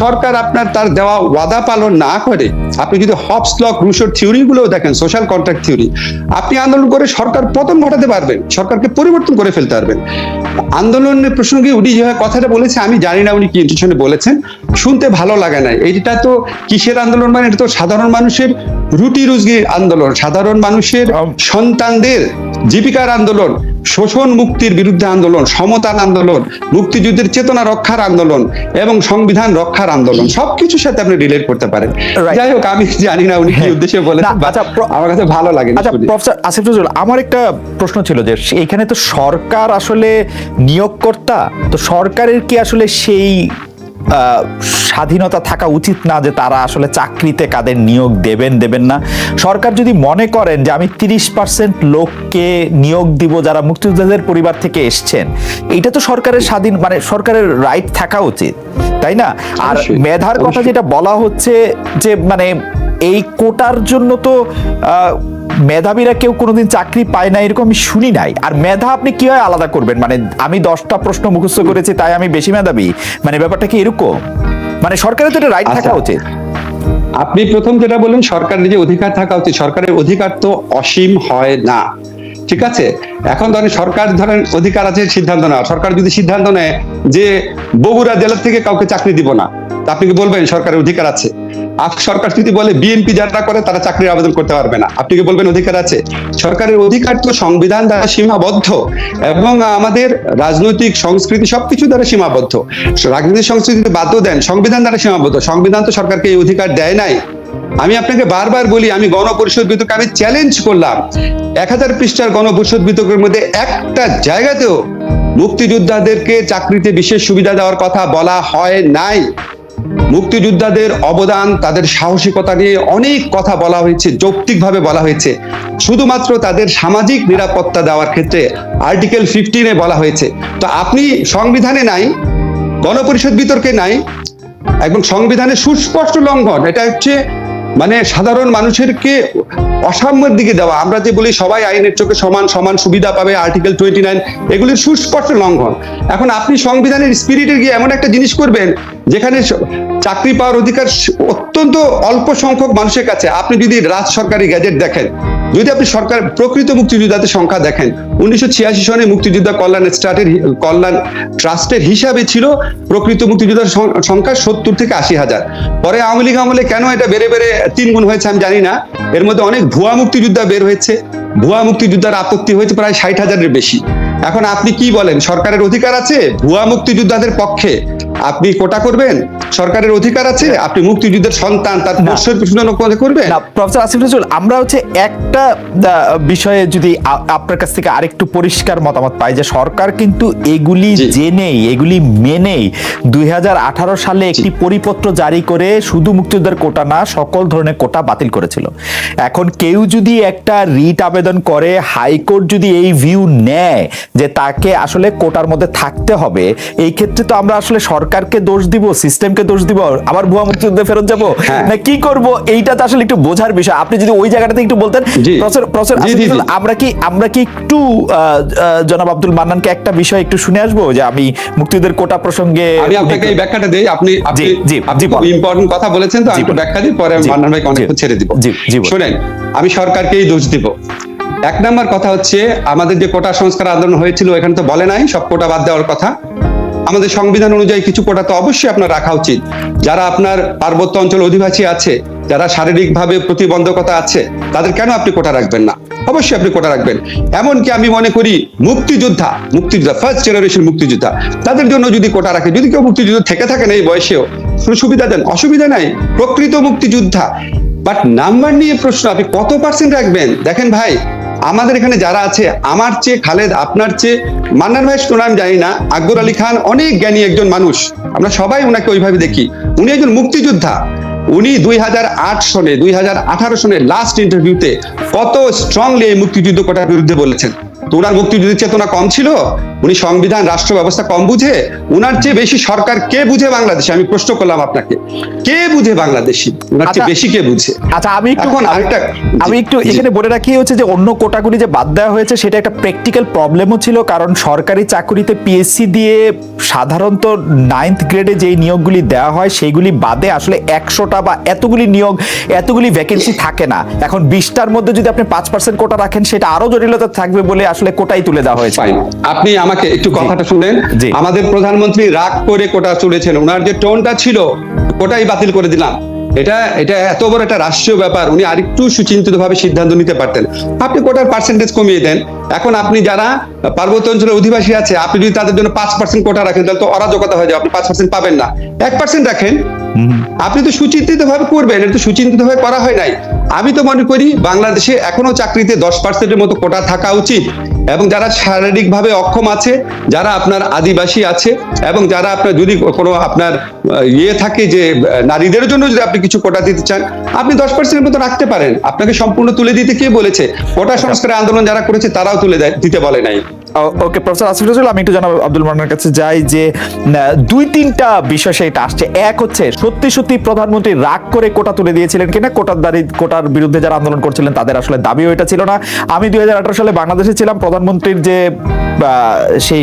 সরকার আপনার তার দেওয়া ওয়াদা পালন না করে আপনি যদি হবস লক রুশোর থিওরি গুলো দেখেন সোশ্যাল কন্ট্রাক্ট থিওরি আপনি আন্দোলন করে সরকার পতন ঘটাতে পারবেন সরকারকে পরিবর্তন করে ফেলতে পারবেন। আন্দোলনের প্রসঙ্গে উনি যেভাবে কথাটা বলেছে আমি জানি না উনি কি ইন্টেনশনে বলেছেন শুনতে ভালো লাগে না এইটা তো কিসের আন্দোলন মানে? এটা তো সাধারণ মানুষের রুটি রুজগির আন্দোলন। সাধারণ মানুষের সন্তানদের জীবিকার আন্দোলন শোষণ মুক্তির বিরুদ্ধে আন্দোলন সমতার আন্দোলন মুক্তিযুদ্ধের চেতনা রক্ষার আন্দোলন এবং সংবিধান রক্ষার আন্দোলন সবকিছুর সাথে আপনি রিলেট করতে পারেন। যাই হোক আমি জানি না উনি কি হ্যাঁ। উদ্দেশ্যে বলেছেন আচ্ছা, আমার কাছে ভালো লাগে আচ্ছা প্রফেসর আসিফ নজরুল আমার একটা প্রশ্ন ছিল যে এখানে তো সরকার আসলে নিয়োগকর্তা তো সরকারের কি আসলে সেই স্বাধীনতা থাকা উচিত না যে তারা আসলে চাকরিতে কাদের নিয়োগ দেবেন দেবেন না। সরকার যদি মনে করেন যে আমি তিরিশ পার্সেন্ট লোককে নিয়োগ দিব যারা মুক্তিযোদ্ধাদের পরিবার থেকে এসছেন এটা তো সরকারের স্বাধীন মানে সরকারের রাইট থাকা উচিত তাই না? আর মেধার কথা যেটা বলা হচ্ছে যে মানে এই কোটার জন্য তো আহ, মেধাবীরা কেউ কোনোদিন চাকরি পায় না এরকম আমি শুনি নাই। আর মেধা আপনি কীভাবে আলাদা করবেন? মানে আমি দশটা প্রশ্ন মুখস্থ করেছি তাই আমি বেশি মেধাবী। মানে ব্যাপারটা কি এরকম? মানে সরকারের তো এটা রাইট আচ্ছা। থাকা উচিত। আপনি প্রথম যেটা বললেন সরকারের যে অধিকার থাকা উচিত। সরকারের অধিকার তো অসীম হয় না। ঠিক আছে? এখন ধরেন সরকার ধরেন অধিকার আছে সিদ্ধান্ত নেওয়া। সরকার যদি সিদ্ধান্ত নেয় যে বগুড়া জেলা থেকে কাউকে চাকরি দিব না আপনি কি বলবেন? সরকারের অধিকার আছে। সরকার যদি বলে বিএনপি যারা করে, তারা চাকরির আবেদন করতে পারবে না। আপনি কি বলবেন অধিকার আছে? সরকারের অধিকার তো সংবিধান দ্বারা সীমাবদ্ধ এবং আমাদের রাজনৈতিক সংস্কৃতি সবকিছু দ্বারা সীমাবদ্ধ। রাজনৈতিক সংস্কৃতি বাধ্য দেন, সংবিধান দ্বারা সীমাবদ্ধ। সংবিধান তো সরকারকে এই অধিকার দেয় নাই। আমি আপনাকে বারবার বলি, আমি গণপরিষদ বিতর্ক আমি চ্যালেঞ্জ করলাম। এক হাজার পৃষ্ঠার গণপরিষদ বিতর্কের মধ্যে একটা জায়গাতেও মুক্তিযোদ্ধাদেরকে চাকরিতে বিশেষ সুবিধা দেওয়ার কথা বলা হয় নাই। মুক্তিযোদ্ধাদের অবদান, তাদের সাহসিকতা নিয়ে অনেক কথা বলা হয়েছে, যৌক্তিকভাবে বলা হয়েছে। শুধুমাত্র তাদের সামাজিক নিরাপত্তা দেওয়ার ক্ষেত্রে আর্টিকেল ফিফটিনে বলা হয়েছে। তো আপনি সংবিধানে নাই, গণপরিষদ বিতর্কে নাই, এবং সংবিধানের সুস্পষ্ট লঙ্ঘন, এটা হচ্ছে মানে সাধারণ মানুষেরকে অসাম্যের দিকে দেওয়া। আমরা যে বলি সবাই আইনের চোখে সমান সমান সুবিধা পাবে আর্টিকেল টোয়েন্টি নাইন এগুলির সুস্পষ্ট লঙ্ঘন। এখন আপনি সংবিধানের স্পিরিটে গিয়ে এমন একটা জিনিস করবেন, যেখানে চাকরি পাওয়ার অধিকার অত্যন্ত অল্প সংখ্যক মানুষের কাছে। আপনি যদি রাজ সরকারি গ্যাজেট দেখেন যদি আপনি সরকার প্রকৃত মুক্তিযোদ্ধাদের সংখ্যা দেখেন, উনিশশো ছিয়াশি সনে মুক্তিযোদ্ধা কল্যাণ স্টার্টের কল্যাণ ট্রাস্টের হিসাবে ছিল প্রকৃত মুক্তিযোদ্ধার সংখ্যা সত্তর থেকে আশি হাজার। পরে আওয়ামী লীগ আমলে কেন এটা বেড়ে বেড়ে তিন গুণ হয়েছে আমি জানি না। এর মধ্যে অনেক ভুয়া মুক্তিযোদ্ধা বের হয়েছে। ভুয়া মুক্তিযোদ্ধার আপত্তি হয়েছে প্রায় ষাট হাজারের বেশি। এখন আপনি কি বলেন, সরকারের অধিকার আছে? ভুয়া মুক্তিযোদ্ধাদের পক্ষে আপনি কোটা করবেন? সরকারের অধিকার আছে? আপনি মুক্তিযুদ্ধের সন্তান তার না। প্রশ্নের প্রশ্ন করবেন? না প্রফেসর আসিফ নজরুল আমরা হচ্ছে একটা বিষয়ে যদি আপনার কাছ থেকে আরেকটু পরিষ্কার মতামত পাই যে সরকার কিন্তু এগুলি। জেনেই এগুলি মেনেই দুই হাজার আঠারো সালে একটি পরিপত্র জারি করে শুধু মুক্তিযোদ্ধার কোটা না সকল ধরনের কোটা বাতিল করেছিল। এখন কেউ যদি একটা রিট আবেদন করে হাইকোর্ট যদি এই ভিউ নেয় যে তাকে আসলে কোটার মধ্যে থাকতে হবে এই ক্ষেত্রে তো আমরা আসলে সরকারকে দোষ দিব সিস্টেমকে দোষ দিব আবার ভুয়া মুক্তিযুদ্ধে ফেরত যাব? হ্যাঁ। না কি করব? এইটা তো আসলে একটু বোঝার বিষয়। আপনি যদি ওই জায়গাটাতে একটু বলতেন। Professor professor. আমরা কি আমরা কি একটু জনাব আব্দুল মান্নানকে একটা বিষয় একটু শুনে আসব? যে আমি মুক্তিযুদ্ধের কোটা প্রসঙ্গে আমি আপনাকে এই ব্যাখ্যাটা দেই। আপনি আপনি। ইম্পর্টেন্ট কথা বলেছেন তো আমি ব্যাখ্যা দিই পরে মান্নান ভাইকে জি, ছেড়ে দিব। শুনেন আমি সরকারকেই দোষ দিব। এক নাম্বার কথা হচ্ছে আমাদের যে কোটা সংস্কার আন্দোলন হয়েছিল এখানে তো বলে নাই সব কোটা বাদ দেওয়ার কথা। আমাদের সংবিধান অনুযায়ী কিছু কোটা তো অবশ্যই আপনার রাখা উচিত। যারা আপনার পার্বত্য অঞ্চল অধিবাসী আছে, যারা শারীরিকভাবে প্রতিবন্ধকতা আছে, তাদের কেন আপনি কোটা রাখবেন না? অবশ্যই আপনি কোটা রাখবেন। এমনকি আমি মনে করি মুক্তিযোদ্ধা মুক্তিযোদ্ধা ফার্স্ট জেনারেশন মুক্তিযোদ্ধা, তাদের জন্য যদি কোটা রাখে, যদি কেউ মুক্তিযুদ্ধ থেকে থাকেন এই বয়সেও সুবিধা দেন? অসুবিধা নাই। প্রকৃত মুক্তিযোদ্ধা। বাট নাম্বার নিয়ে প্রশ্ন, আপনি কত পার্সেন্ট রাখবেন? দেখেন ভাই আমাদের এখানে যারা আছে, আমার চেয়ে খালেদ, আপনার চেয়ে মান্নান ভাই শুনে আমি জানি না। আকবর আলী খান অনেক জ্ঞানী একজন মানুষ। আমরা সবাই ওনাকে ওইভাবে দেখি। উনি একজন মুক্তিযোদ্ধা। উনি দুই হাজার আট সনে, দুই হাজার আঠারো সনে লাস্ট ইন্টারভিউতে কত স্ট্রংলি এই মুক্তিযুদ্ধ কোটার বিরুদ্ধে বলেছেন। তো ওনার মুক্তিযুদ্ধের চেতনা কম ছিল? উনি সংবিধান রাষ্ট্র ব্যবস্থা কম বুঝে উনার চেয়ে বেশি সরকার কে বুঝে বাংলাদেশে? আমি প্রশ্ন করলাম আপনাকে। কে বুঝে বাংলাদেশি? উনার চেয়ে আচ্ছা। বেশি কে বুঝে? আচ্ছা আমি একটু এখন আরেকটা আমি একটু এখানে বলে রাখি হচ্ছে যে অন্য কোটাগুলি যে বাদ দেওয়া হয়েছে সেটা একটা প্র্যাকটিক্যাল প্রবলেমও ছিল কারণ সরকারি চাকরিতে পিএসসি দিয়ে সাধারণত নাইন্থ গ্রেডে যেই নিয়োগগুলি দেওয়া হয় সেইগুলি বাদে আসলে একশোটা বা এতগুলি নিয়োগ এতগুলি ভ্যাকেন্সি থাকে না। এখন বিশটার মধ্যে যদি আপনি পাঁচ পার্সেন্ট কোটা রাখেন সেটা আরও জটিলতা থাকবে বলে আসলে কোটাই তুলে দেওয়া হয়েছে। আপনি আমাকে একটু কথাটা শুনেন। আমাদের প্রধানমন্ত্রী রাগ করে কোটা চলেছেন ওনার যে টোনটা ছিল কোটাই বাতিল করে দিলাম। এটা এটা এত বড় একটা রাষ্ট্রীয় ব্যাপার উনি আরেকটু সুচিন্তিত ভাবে সিদ্ধান্ত নিতে পারতেন। আপনি কোটার পার্সেন্টেজ কমিয়ে দেন। এখন আপনি যারা পার্বত্য অঞ্চলের অধিবাসী আছে আপনি যদি তাদের জন্য পাঁচ পার্সেন্ট কোটা রাখেন তাহলে তো অরাজকতা হয়ে যাবে। আপনি পাঁচ পার্সেন্ট পাবেন না। এক পার্সেন্ট রাখেন। আপনি তো সুচিন্তিত ভাবে করবেন এটা তো সুচিন্তিত ভাবে করা হয় নাই। আমি তো মনে করি বাংলাদেশে এখনও চাকরিতে দশ পার্সেন্টের মতো কোটা থাকা উচিত। এবং যারা শারীরিকভাবে অক্ষম আছে, যারা আপনার আদিবাসী আছে, এবং যারা আপনার যদি কোনো আপনার ইয়ে থাকে যে নারীদের জন্য যদি আপনি কিছু কোটা দিতে চান, আপনি দশ পার্সেন্টের মতো রাখতে পারেন। আপনাকে সম্পূর্ণ তুলে দিতে কে বলেছে? কোটা সংস্কারের আন্দোলন যারা করেছে, তারাও তুলে দিতে বলে নাই। ওকে প্রফেসর আসিফ নজরুল আমি একটু জানাব আব্দুল মান্নার কাছে যাই যে দুই তিনটা বিষয় সেটা আসছে। এক হচ্ছে, সত্যি সত্যি প্রধানমন্ত্রী রাগ করে কোটা তুলে দিয়েছিলেন কিনা? কোটার দাঁড়ি কোটার বিরুদ্ধে যারা আন্দোলন করছিলেন, তাদের আসলে দাবিও এটা ছিল না। আমি দুই হাজার আঠারো সালে বাংলাদেশে ছিলাম, প্রধানমন্ত্রীর যে সেই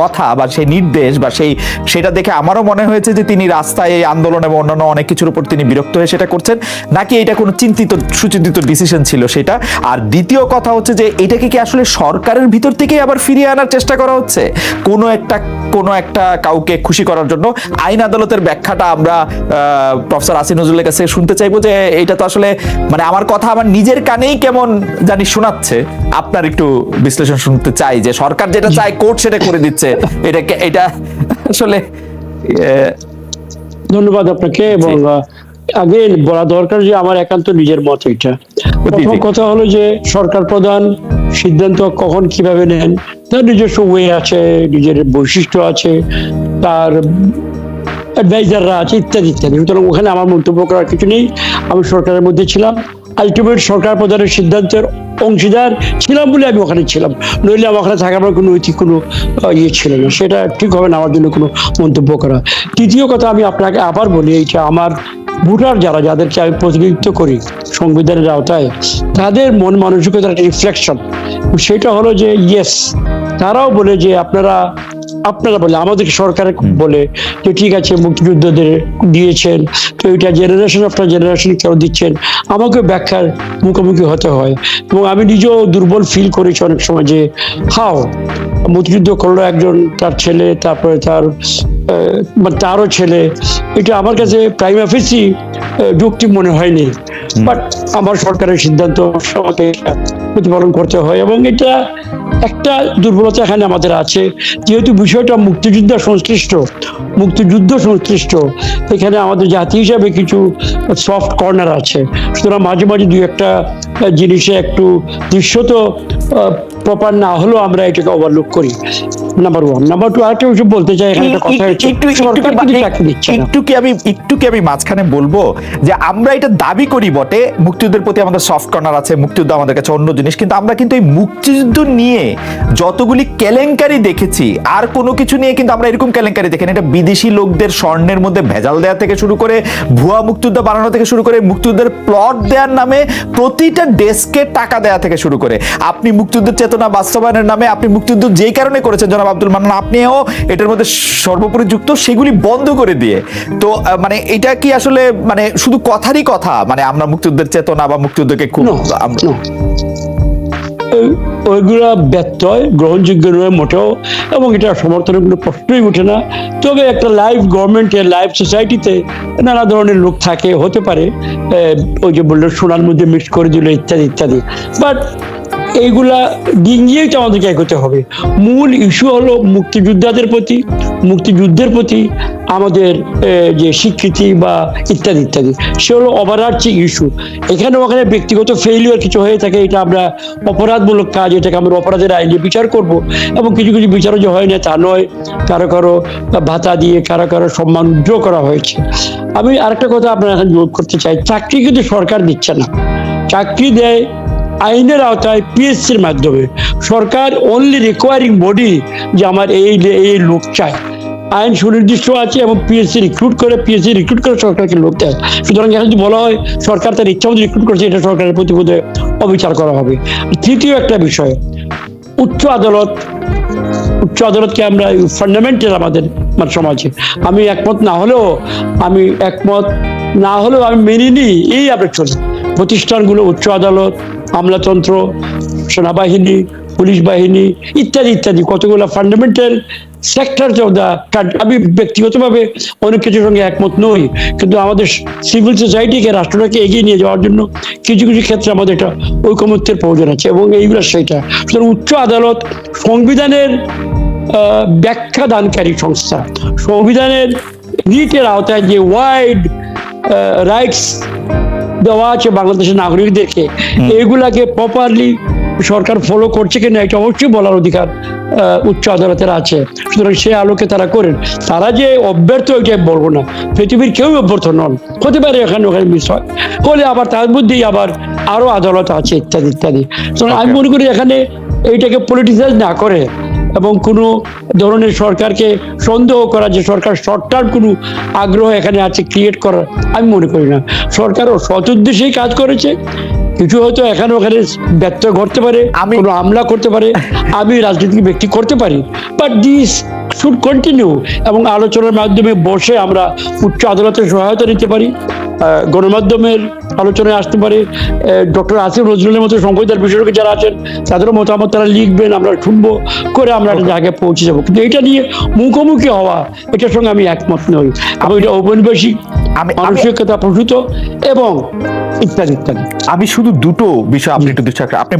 কথা বা সেই নির্দেশ বা সেই সেটা দেখে আমারও মনে হয়েছে যে তিনি রাস্তায় এই আন্দোলন এবং অন্যান্য অনেক কিছুর উপর তিনি বিরক্ত হয়ে সেটা করছেন। নাকি এটা কোনো চিন্তিত, সুচিন্তিত ডিসিশন ছিল সেটা? আর দ্বিতীয় কথা হচ্ছে যে এটাকে কি আসলে সরকারের ভিতর থেকেই আবার ফিরিয়ে আনার চেষ্টা করা হচ্ছে? কোনো একটা কোনো একটা কাউকে খুশি করার জন্য আইন আদালতের ব্যাখ্যাটা আমরা প্রফেসর আসিফ নজরুলের কাছে শুনতে চাইব যে এটা তো আসলে মানে আমার কথা আমার নিজের কানেই কেমন জানি শোনাচ্ছে। আপনার একটু বিশ্লেষণ শুনতে চাই যে সরকার যেটা চায় কোর্ট সেটা করে দিচ্ছে। এটা এটা আসলে ধন্যবাদ আপনাকে এবং আগে বলা দরকার যে আমার একান্ত নিজের মত এটা। প্রথম কথা হলো যে সরকার প্রধান সিদ্ধান্ত কখন কীভাবে নেন তার নিজস্ব ওয়ে আছে নিজের বৈশিষ্ট্য আছে তার অ্যাডভাইজাররা আছে ইত্যাদি ইত্যাদি। সুতরাং ওখানে আমার মন্তব্য করার কিছু নেই। আমি সরকারের মধ্যে ছিলাম। আলটিমেট সরকার প্রধানের সিদ্ধান্তের অংশীদার ছিলাম বলে আমি ওখানে ছিলাম। নইলে আমার ওখানে থাকার কোনো নৈতিক কোনো ইয়ে ছিল না। সেটা ঠিক হবে না, আমার জন্য কোনো মন্তব্য করা। তৃতীয় কথা আমি আপনাকে আবার বলি এইটা আমার ভোটার যারা, যাদেরকে আমি প্রতিনিধিত্ব করি সংবিধানের আওতায়, তাদের মন মানসিকতার একটা রিফ্লেকশন সেটা হলো যে ইয়েস তারাও বলে যে, আপনারা আপনারা বলে আমাদের সরকার বলে যে, ঠিক আছে, মুক্তিযুদ্ধদের দিয়েছেন, তো এটা জেনারেশন আফটার জেনারেশন কেউ দিচ্ছেন। আমাকে ব্যাখ্যার মুখোমুখি হতে হয়। এবং আমি নিজেও দুর্বল ফিল করেছি অনেক সময় যে, হাও, মুক্তিযুদ্ধ করল একজন, তার ছেলে, তারপরে তার তারও ছেলে এটা আমার কাছে প্রাইম অফিসই যুক্তি মনে হয়নি। বাট আমার সরকারের সিদ্ধান্ত আমাকে প্রতিপালন করতে হয় এবং এটা একটা দুর্বলতা এখানে আমাদের আছে। যেহেতু বিষয়টা মুক্তিযুদ্ধ সংশ্লিষ্ট মুক্তিযুদ্ধ সংশ্লিষ্ট এখানে আমাদের জাতি হিসাবে কিছু সফট কর্নার আছে। সুতরাং মাঝে মাঝে দুই একটা জিনিসে একটু দৃশ্যত প্রপার না হলেও আমরা এটাকে ওভারলুক করি। নাম্বার ওয়ান নাম্বার টু আরেকটা বিষয় বলতে চাই এখানে একটা কথা হচ্ছে। একটু একটু সরকার কিন্তু চাকরি দিচ্ছে একটু কি আমি একটু কি আমি মাঝখানে বলব যে আমরা এটা দাবি করি বটে মুক্তিযুদ্ধের প্রতি আমাদের সফট কর্নার আছে মুক্তিযুদ্ধ আমাদের কাছে অন্য জিনিস কিন্তু আমরা কিন্তু এই মুক্তিযুদ্ধ নিয়ে যতগুলি কেলেঙ্কারি দেখেছি আর কোনো কিছু নিয়ে কিন্তু আমরা এরকম কেলেঙ্কারি দেখেন এটা বিদেশি লোকদের স্বর্ণের মধ্যে ভেজাল দেওয়া থেকে শুরু করে ভুয়া মুক্তিযুদ্ধ বানানো থেকে শুরু করে মুক্তিযুদ্ধের প্লট দেওয়ার নামে প্রতিটা ডেস্কে টাকা দেওয়া থেকে শুরু করে। আপনি মুক্তিযুদ্ধের চেতনা বাস্তবায়নের নামে আপনি মুক্তিযুদ্ধ যেই কারণে করেছেন জনাব আব্দুল মান্নান আপনিও এটার মধ্যে সর্বোপরি যুক্ত সেগুলি বন্ধ করে দিয়ে। তো মানে এটা কি আসলে মানে শুধু কথারই কথা? মানে আমরা মুক্তিযুদ্ধের চেতনা বা মুক্তিযুদ্ধকে খুব ওইগুলা ব্যত্যয় গ্রহণযোগ্য নয় মোটেও এবং এটা সমর্থনের কোনো প্রশ্নই ওঠে না। তবে একটা লাইভ গভর্নমেন্টে লাইভ সোসাইটিতে নানা ধরনের লোক থাকে হতে পারে ওই যে বলল সোনার মধ্যে মিক্স করে দিল ইত্যাদি ইত্যাদি। বাট এইগুলা দিন গিয়েই তো আমাদেরকে এগোতে হবে। মূল ইস্যু হলো মুক্তিযোদ্ধাদের প্রতি, মুক্তিযুদ্ধের প্রতি আমাদের যে স্বীকৃতি বা ইত্যাদি ইত্যাদি। সে হলো ওভারআর্চিং ইস্যু এখানে ওখানে ব্যক্তিগত ফেইলিওর কিছু হয়ে থাকে, এটা আমরা অপরাধমূলক কাজ, এটাকে আমরা অপরাধের আইনে বিচার করব। এবং কিছু কিছু বিচারও যে হয় না তা নয়, কারও কারও ভাতা দিয়ে, কারও কারও সম্মান উজ্জ্বল করা হয়েছে। আমি আরেকটা কথা আপনার এখন যোগ করতে চাই, চাকরি কিন্তু সরকার দিচ্ছে না। চাকরি দেয় আইনের আওতায় পিএসসির মাধ্যমে। সরকার অনলি রিকোয়ারিং বডি যে আমার এই এই লোক চাই আইন সুনির্দিষ্ট আছে এবং পিএসসি রিক্রুট করে পিএসসি রিক্রুট করে সরকারকে লোক দেয়। সুতরাং এখন যদি বলা হয়, সরকার তার ইচ্ছা মতো রিক্রুট করছে, এটা সরকারের প্রতি বোধহয় অবিচার করা হবে। তৃতীয় একটা বিষয়, উচ্চ আদালত, উচ্চ আদালতকে আমরা ফান্ডামেন্টাল আমাদের মানে সমাজে। আমি একমত না হলেও, আমি একমত না হলেও আমি মেনে নিই, এই আমরা চলি প্রতিষ্ঠানগুলো, উচ্চ আদালত, আমলাতন্ত্র, সেনাবাহিনী, পুলিশ বাহিনী, ইত্যাদি ইত্যাদি, কতগুলো ফান্ডামেন্টাল সেক্টর দ্য আমি ব্যক্তিগতভাবে অনেক কিছুর সঙ্গে একমত নই, কিন্তু আমাদের সিভিল সোসাইটিকে রাষ্ট্রটাকে এগিয়ে নিয়ে যাওয়ার জন্য কিছু কিছু ক্ষেত্রে আমাদের এটা ঐকমত্যের প্রয়োজন আছে, এবং এইগুলো সেইটা সুতরাং উচ্চ আদালত সংবিধানের ব্যাখ্যা দানকারী সংস্থা। সংবিধানের রিটের আওতায় যে ওয়াইড রাইটস দেওয়া আছে বাংলাদেশের নাগরিকদেরকে। এইগুলাকে প্রপারলি সরকার ফলো করছে কিনা এটা অবশ্যই বলার অধিকার উচ্চ আদালতের আছে। সুতরাং সে আলোকে তারা করেন। তারা যে অব্যর্থ আমি বলব না। পৃথিবীর কেউ অভ্যর্থ নন। হতে পারে এখানে ওখানে মিস হয়। হলে আবার তার মধ্যেই আবার আরও আদালত আছে ইত্যাদি ইত্যাদি। আমি মনে করি এখানে এইটাকে পলিটিসাইজ না করে এবং কোনো ধরনের সরকারকে সন্দেহ করা যে সরকার শর্ট টার্ম কোনো আগ্রহ এখানে আছে ক্রিয়েট করার আমি মনে করি না। সরকারও সৎ উদ্দেশ্যেই কাজ করেছে কিছু হয়তো এখানে ওখানে ব্যত্যয় ঘটতে পারে আমি- কোনো হামলা করতে পারে আমি রাজনৈতিক ব্যক্তি করতে পারি বাট দিস শুড কন্টিনিউ এবং আলোচনার মাধ্যমে বসে আমরা উচ্চ আদালতের সহায়তা নিতে পারি গণমাধ্যমের আলোচনায় আসতে পারে। ডক্টর আসিফ নজরুলের মতো সংবিধান বিশেষজ্ঞ যারা আছেন তাদেরও মতামত তারা লিখবেন আমরা শুনব করে আমরা একটা জায়গায় পৌঁছে যাব। কিন্তু এটা নিয়ে মুখোমুখি হওয়া এটার সঙ্গে আমি একমত নই। আমি এটা ঔপনিবেশিক মানসিকতা প্রসূত এবং ইত্যাদি ইত্যাদি। আমি শুধু দুটো বিষয় আপনি একটু। আপনি